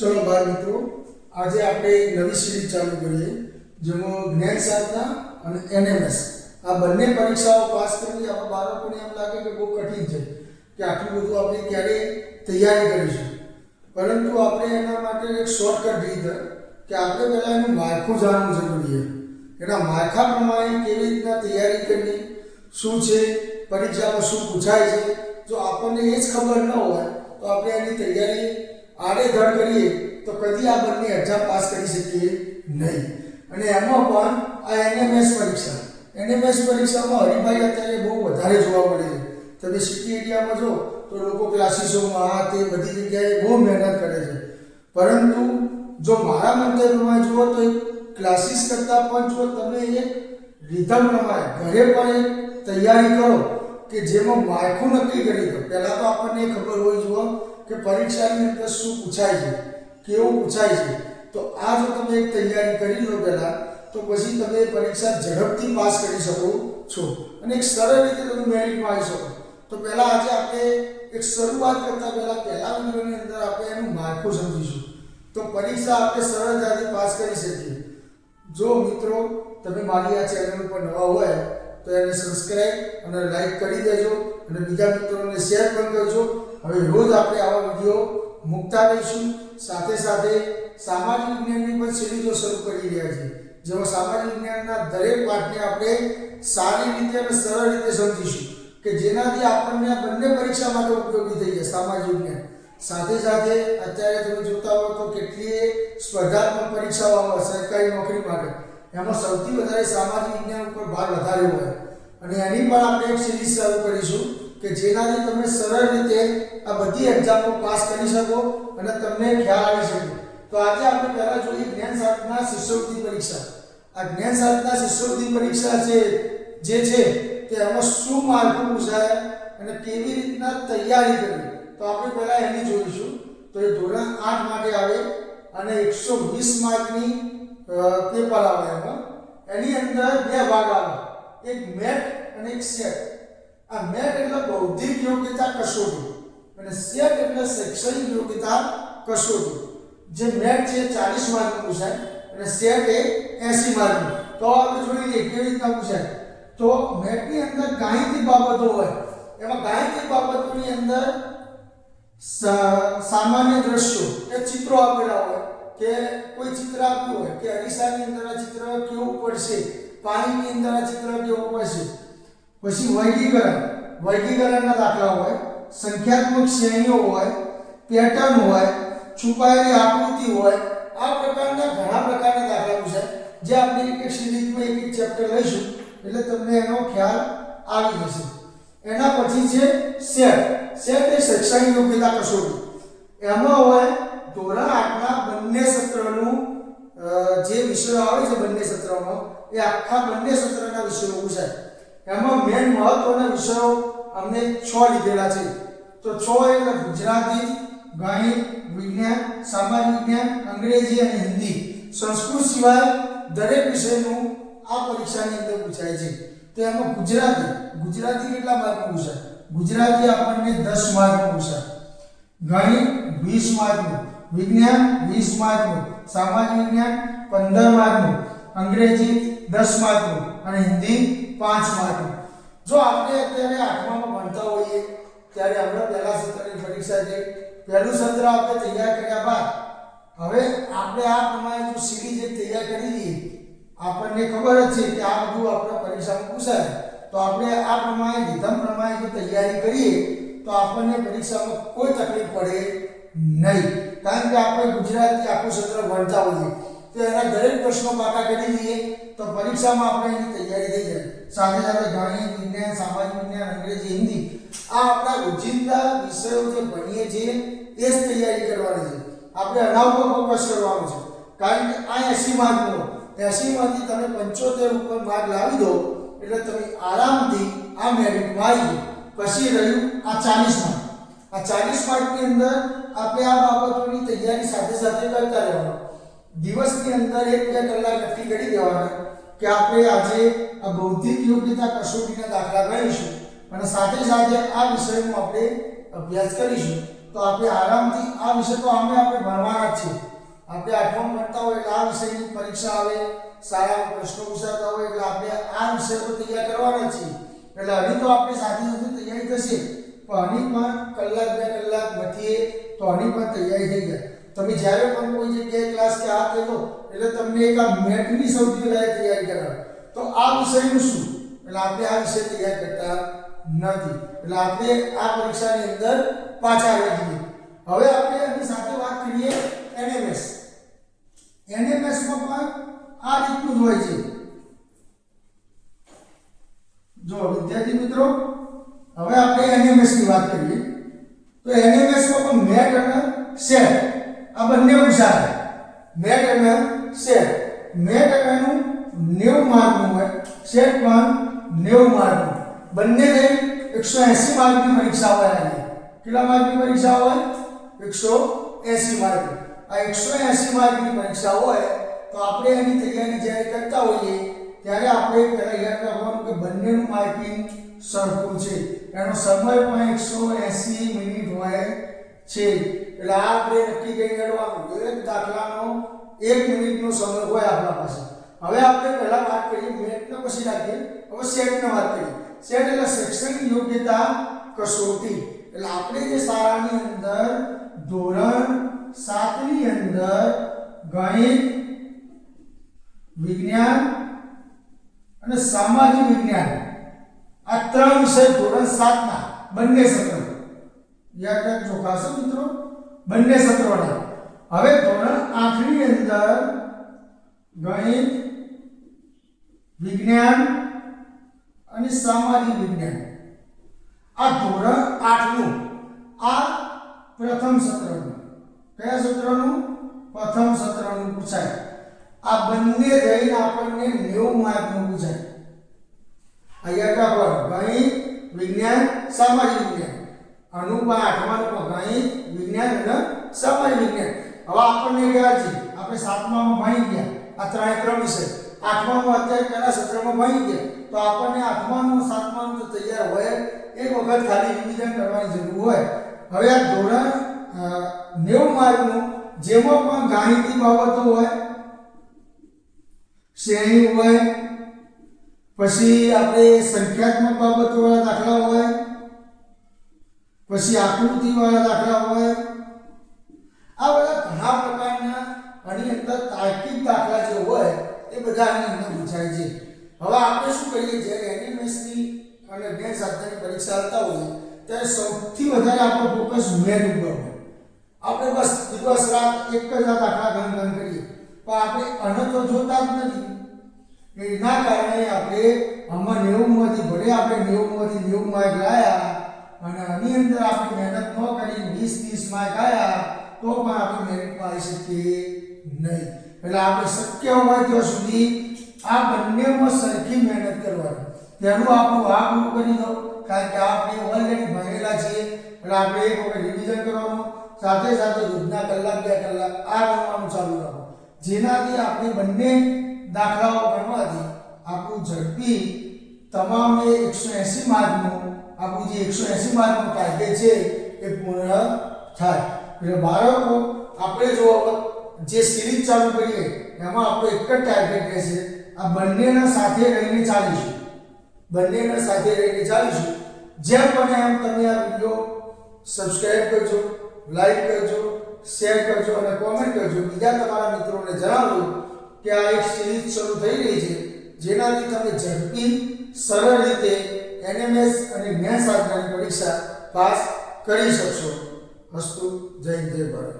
ચલો બાળ મિત્રો, આજે આપણે નવી સિરીઝ ચાલુ કરીએ, જેમાં જ્ઞાન સાધના અને એનએમએસ. આ બંને પરીક્ષાઓ પાસ કરવી આપણા બાળકોને એમ લાગે કે બહુ કઠિન છે કે આટલું બધું આપણે ક્યારે તૈયારી કરીશું. પરંતુ આપણે એના માટે એક શોર્ટકટ રીતે કે આપણે પહેલાં એનું માળખું જાણવું જરૂરી છે. એના માળખા પ્રમાણે કેવી રીતના તૈયારી કરવી, શું છે, પરીક્ષામાં શું પૂછાય છે? જો આપણને એ જ ખબર ન હોય, તો આપણે એની તૈયારી આડેધડ કરીએ તો કદી આ બંને એક્ઝામ પાસ કરી શકીએ નહીં. અને એમાં પણ આ એનએમએસ પરીક્ષા. એનએમએસ પરીક્ષામાં હરિભાઈ અત્યારે બહુ વધારે જોવા મળે છે. તમે સિટી એરિયામાં જો તો લોકો ક્લાસીસોમાં આ તે બધી જગ્યાએ બહુ મહેનત કરે છે. પરંતુ જો મારા મંતવ્યમાં જુઓ તો ક્લાસીસ કરતાં પણ જો તમે એક રિધમ પ્રમાણે ઘરે પણ એક તૈયારી કરો કે જેમાં માળખું નક્કી કરી દો. પહેલાં તો આપણને ખબર હોય જોઈએ કે પરીક્ષાની અંદર શું પૂછાય છે, કેવું પૂછાય છે, તો આ જો તમે એક તૈયારી કરી લો પહેલાં, તો પછી તમે પરીક્ષા ઝડપથી પાસ કરી શકો છો. અને એક સરળ રીતે તમે મેરિટમાં આવી શકો. તો પહેલાં આજે આપણે એક શરૂઆત કરતાં પહેલાં પહેલા વિડીયોની અંદર આપણે એનું માળખું સમજીશું. તો પરીક્ષા આપણે સરળતાથી પાસ કરી શકીએ. જો મિત્રો તમે મારી આ ચેનલ ઉપર નવા હોય, તો એને સબસ્ક્રાઇબ અને લાઈક કરી દેજો અને બીજા મિત્રોને શેર પણ કરજો. હવે રોજ આપણે આવા વીડિયો મૂકતા રહીશું. સાથે સાથે સામાજિક વિજ્ઞાનની પણ સિરીઝો શરૂ કરી રહ્યા છે જેમાં સામાજિક વિજ્ઞાનના દરેક પાઠને આપણે સારી રીતે અને સરળ રીતે સમજીશું કે જેનાથી આપણને આ બંને પરીક્ષા માટે ઉપયોગી થઈ જાય સામાજિક વિજ્ઞાન. સાથે સાથે અત્યારે તમે જોતા હો તો કેટલીય સ્પર્ધાત્મક પરીક્ષાઓ આવે સરકારી નોકરી માટે. એમાં સૌથી વધારે સામાજિક વિજ્ઞાન ઉપર ભાર વધારે હોય. અને એની પણ આપણે એક સિરીઝ શરૂ કરીશું. કે જેનાથી તમે સરળ રીતે આ બધી એક્ઝામો પાસ કરી શકો અને તમને ખ્યાલ આવી શકે. તો આજે આપણે પહેલા જોઈએ જ્ઞાન શાસ્ત્રના શિષ્યવૃત્તિ પરીક્ષા. આ જ્ઞાન શાસ્ત્રના શિષ્યવૃત્તિ પરીક્ષા છે જે છે, તે એમાં શું માળખું પૂછાય અને કેવી રીતના તૈયારી કરવી? તો આપણે પહેલા એની જોઈશું. તો એ ધોરણ આઠ માટે આવે અને એકસો વીસ માર્કની પેપર આવે એમાં. એની અંદર બે ભાગ આવે. એક મેટ અને એક સેટ. આ મેટ એટલે બૌદ્ધિક યોગ્યતા કસોટી અને સેટ એટલે શૈક્ષણિક યોગ્યતા કસોટી જે મેટ છે ચાલીસ માર્કનું પૂછાય અને સેટ એ એસી માર્કનું. તો આપણે જોઈ લઈએ કેવી રીતના પૂછાય તો મેટની અંદર ગાણિતિક બાબતો હોય. એમાં ગાણિતિક બાબતોની અંદર સામાન્ય દ્રશ્યો કે ચિત્રો આપેલા હોય કે કોઈ ચિત્ર આપ્યું હોય કે અરીસાની અંદર ચિત્ર કેવું પડશે? પાણીની અંદર ચિત્ર કેવું પડશે? પછી વર્ગીકરણ. વર્ગીકરણના દાખલા હોય, સંખ્યાત્મક શ્રેણીઓ હોય, પેટર્ન હોય, છુપાયેલી આકૃતિ હોય, આ પ્રકારના ઘણા પ્રકારના દાખલા પૂછાય જે આપણે એક એક સિરીઝમાં એક એક ચેપ્ટર લઈશું, એટલે તમને એનો ખ્યાલ આવી જશે. એના પછી છે સેટ. સેટ એ શૈક્ષણિક યોગ્યતા કસોટી. એમાં હોય, ધોરણ આઠના બંને સત્રનું જે વિષયો આવે છે બંને સત્રમાં એ આખા બંને સત્રના વિષયો પૂછાય. એમાં મેન મહત્વના વિષયો અમને છ લીધેલા છે. તો છ એટલે ગુજરાતી ગણિત વિજ્ઞાન સામાજિક વિજ્ઞાન, અંગ્રેજી અને હિન્દી. સંસ્કૃત સિવાય દરેક વિષયનું આ પરીક્ષાની અંદર પૂછાય છે. તો એમાં ગુજરાતી ગુજરાતી કેટલા માર્કનું પૂછાય ગુજરાતી આપણને દસ માર્કનું પૂછાય ગણિત વીસ માર્કનું વિજ્ઞાન વીસ માર્કનું સામાજિક વિજ્ઞાન પંદર માર્કનું અંગ્રેજી દસ માર્કનું અને હિન્દી પાંચ માર્કનું જો આપણે અત્યારે આઠમામાં ભણતા હોઈએ, ત્યારે આપણે પહેલા સત્રની પરીક્ષા છે પહેલું સત્ર આપણે તૈયાર કર્યા બાદ, હવે આપણે આ પ્રમાણે જો સીડી એક તૈયાર કરી દઈએ, આપણને ખબર જ છે કે આ બધું આપણે પરીક્ષામાં પૂછાય. તો આપણે આ પ્રમાણે વિધમ પ્રમાણે જો તૈયારી કરીએ, તો આપણને પરીક્ષામાં કોઈ તકલીફ પડે નહીં. કારણ કે આપણે ગુજરાતી આખું સત્ર ભણતા હોઈએ. તો એના દરેક પ્રશ્નો પાકા કરી દઈએ. તો પરીક્ષામાં આપણે એની તૈયારી થઈ જાય. સાથે સાથે ગણિત, વિજ્ઞાન, સામાજિક વિજ્ઞાન, અંગ્રેજી, હિન્દી આ આપણા રોજિંદા વિષયો જે ભણીએ છીએ એ જ તૈયારી કરવાની છે. આપણે એના પર ફોકસ કરવાનું છે. કારણ કે આ એસી માર્કનો. એસીમાંથી તમે પંચોતેર ઉપર માર્ક લાવી દો, એટલે તમે આરામથી આ મેરિટમાં આવી પછી રહ્યું આ ચાલીસ માર્ક. આ ચાલીસ માર્કની અંદર આપણે આ બાબતોની તૈયારી સાથે સાથે કરતા રહેવાનું. દિવસની અંદર એક બે કલાક નક્કી કરી દેવાના કે આપણે આજે આ બૌદ્ધિક યોગ્યતા કસોટીના દાખલા ગણીશું અને સાથે સાથે આ વિષયનો આપણે અભ્યાસ કરીશું. તો આપણે આરામથી આ વિષય તો અમે આપણે ભણવાના જ છે આપણે આઠમ ભણતા હોય એટલે આ વિષયની પરીક્ષા આવે સારા પ્રશ્નો પૂછાતા હોય એટલે આપણે આ વિષય તો તૈયાર કરવાના છીએ. એટલે હજી તો આપણે સાથે સાથે તૈયારી થશે. પણ પણ કલાક બે કલાક મથીએ તો પણ તૈયારી થઈ જાય. તમે જ્યારે પણ કોઈ જગ્યાએ ક્લાસ કે આ કહેતો, એટલે તમને એક આ મેટની સૌથી વધારે તૈયારી કરાવે. તો આ વિષયનું શું? એટલે આપણે આ વિષય તૈયાર કરતા નથી. એટલે આપણે આ પરીક્ષાની અંદર પાછા આવી હવે આપણે એની સાથે વાત કરીએ એનએમએસ. એનએમએસમાં પણ આ રીતનું હોય છે. જો વિદ્યાર્થી મિત્રો, હવે આપણે એનએમએસની વાત કરીએ. તો એનએમએસમાં પણ મેટ અને સેટ. આ બંને પૂછાય મેટ અને સેટ મેટ એનું 90 માર્કનું હોય. સેટ પણ 90 માર્કનું. બંને એકસો એંસી માર્કની પરીક્ષા હોય આની કેટલા માર્કની પરીક્ષા હોય? 180 માર્ક આ 180 માર્કની પરીક્ષા હોય તો આપણે એની તૈયારી જ્યારે કરતા હોઈએ, ત્યારે આપણે પહેલાં યાદ રાખવાનું કે બંનેનું માર્કિંગ સરખું છે. એનો સમય પણ 180 મિનિટ હોય છે. એટલે આ આપણે નક્કી કરી કાઢવાનું દરેક દાખલાનો, એક મિનિટનો સમય હોય આપણા પાસે. હવે આપણે પહેલાં વાત કરીએ, મેથનો પછી રાખીએ. હવે સેટને વાત કરીએ. સેટ એટલે શૈક્ષણિક યોગ્યતા કસોટી. એટલે આપણે જે શાળાની અંદર ધોરણ સાતની અંદર ગણિત, વિજ્ઞાન અને સામાજિક વિજ્ઞાન. આ ત્રણ વિષય ધોરણ સાતના, બંને સત્ર યાદ રાખજો ખાસ મિત્રો. બંને સત્રોના. હવે ધોરણ આઠની અંદર ગણિત, વિજ્ઞાન અને સામાજિક વિજ્ઞાન. આ ધોરણ આઠનું, આ પ્રથમ સત્રનું. કયા સત્રનું? પ્રથમ સત્રનું પૂછાય. આ બંને રહીને આપણને 90 માર્કનું પૂછાય. અહીંયા કાપડ ગણિત, વિજ્ઞાન સામાજિક વિજ્ઞાન. અનુપા અમારું ગણિત, વિજ્ઞાન અને સમય વિજ્ઞાન. હવે આપણને ગયા છે, આપણે સાતમામાં ભણી ગયા, આ ત્રણે ત્રણ વિષય. આઠમામાં અત્યારે પહેલા સત્રમાં ભણી ગયા. તો આપણને આઠમાનું સાતમાનું તો તૈયાર હોય, એક વખત ખાલી રિવિઝન કરવાની જરૂર હોય. હવે આ ધોરણ નેવું માર્ગનું જેમાં પણ ગાણિતિક બાબતો હોય, શ્રેણી હોય, પછી આપણે સંખ્યાત્મક બાબતો વાળા દાખલા હોય પછી આકૃતિ વાળા દાખલા હોય. આ બધા ઘણા પ્રકારના આની અંદર તાર્કિક દાખલા જે હોય, એ બધા આની અંદર પૂછાય છે. હવે આપણે શું કરીએ? જ્યારે એનએમએસની અને બે સાધનની પરીક્ષા આવતા હોય, ત્યારે સૌથી વધારે આપણો ફોકસ મેન ઉપર હોય. આપણે બસ દિવસ રાત એક જ દાખલા ગણ ગણ કરીએ. પણ આપણે આને તો જોતા જ નથી. એના કારણે આપણે આમાં નેવુંમાંથી ભલે આપણે નેવુંમાંથી નેવું માર્ક લાયા અને આની અંદર આપણે મહેનત ન કરી વીસ ત્રીસ માર્ક આવ્યા તો પણ આપણે મેરિટમાં આવી શકીએ નહીં એટલે આપણે શક્ય હોય ત્યાં સુધી આ બંનેમાં સરખી મહેનત કરવાની તેનું આપણું આ પૂરું કરી દો કારણ કે આપણે ઓલરેડી ભણેલા છીએ એટલે આપણે એક વખત રિવિઝન કરવાનું સાથે સાથે રોજના કલાક બે કલાક આ ગણવાનું ચાલુ રાખો જેનાથી આપણે બંને દાખલાઓ ગણવાથી આપણું ઝડપી તમામ એ એકસો એંસી માર્કનું આપણું જે એકસો એંસી માર્કનું ટાર્ગેટ છે એ પૂર્ણ થાય. એટલે બાળકો, આપણે જો જે સિરીઝ ચાલુ કરીએ, એમાં આપણો એક જ ટાર્ગેટ રહેશે. આ બંનેના સાથે રહીને ચાલીશું. બંનેના સાથે રહીને ચાલીશું. જેમ બને એમ તમે આ વીડિયો સબસ્ક્રાઈબ કરજો લાઈક કરજો શેર કરજો અને કોમેન્ટ કરજો. બીજા તમારા મિત્રોને જણાવજો કે આ એક સિરીઝ શરૂ થઈ રહી છે, જેનાથી તમે ઝડપી, સરળ રીતે એનએમએસ અને જ્ઞાન સાધનાની પરીક્ષા પાસ કરી શકશો. અસ્તુ જય જય ભારત.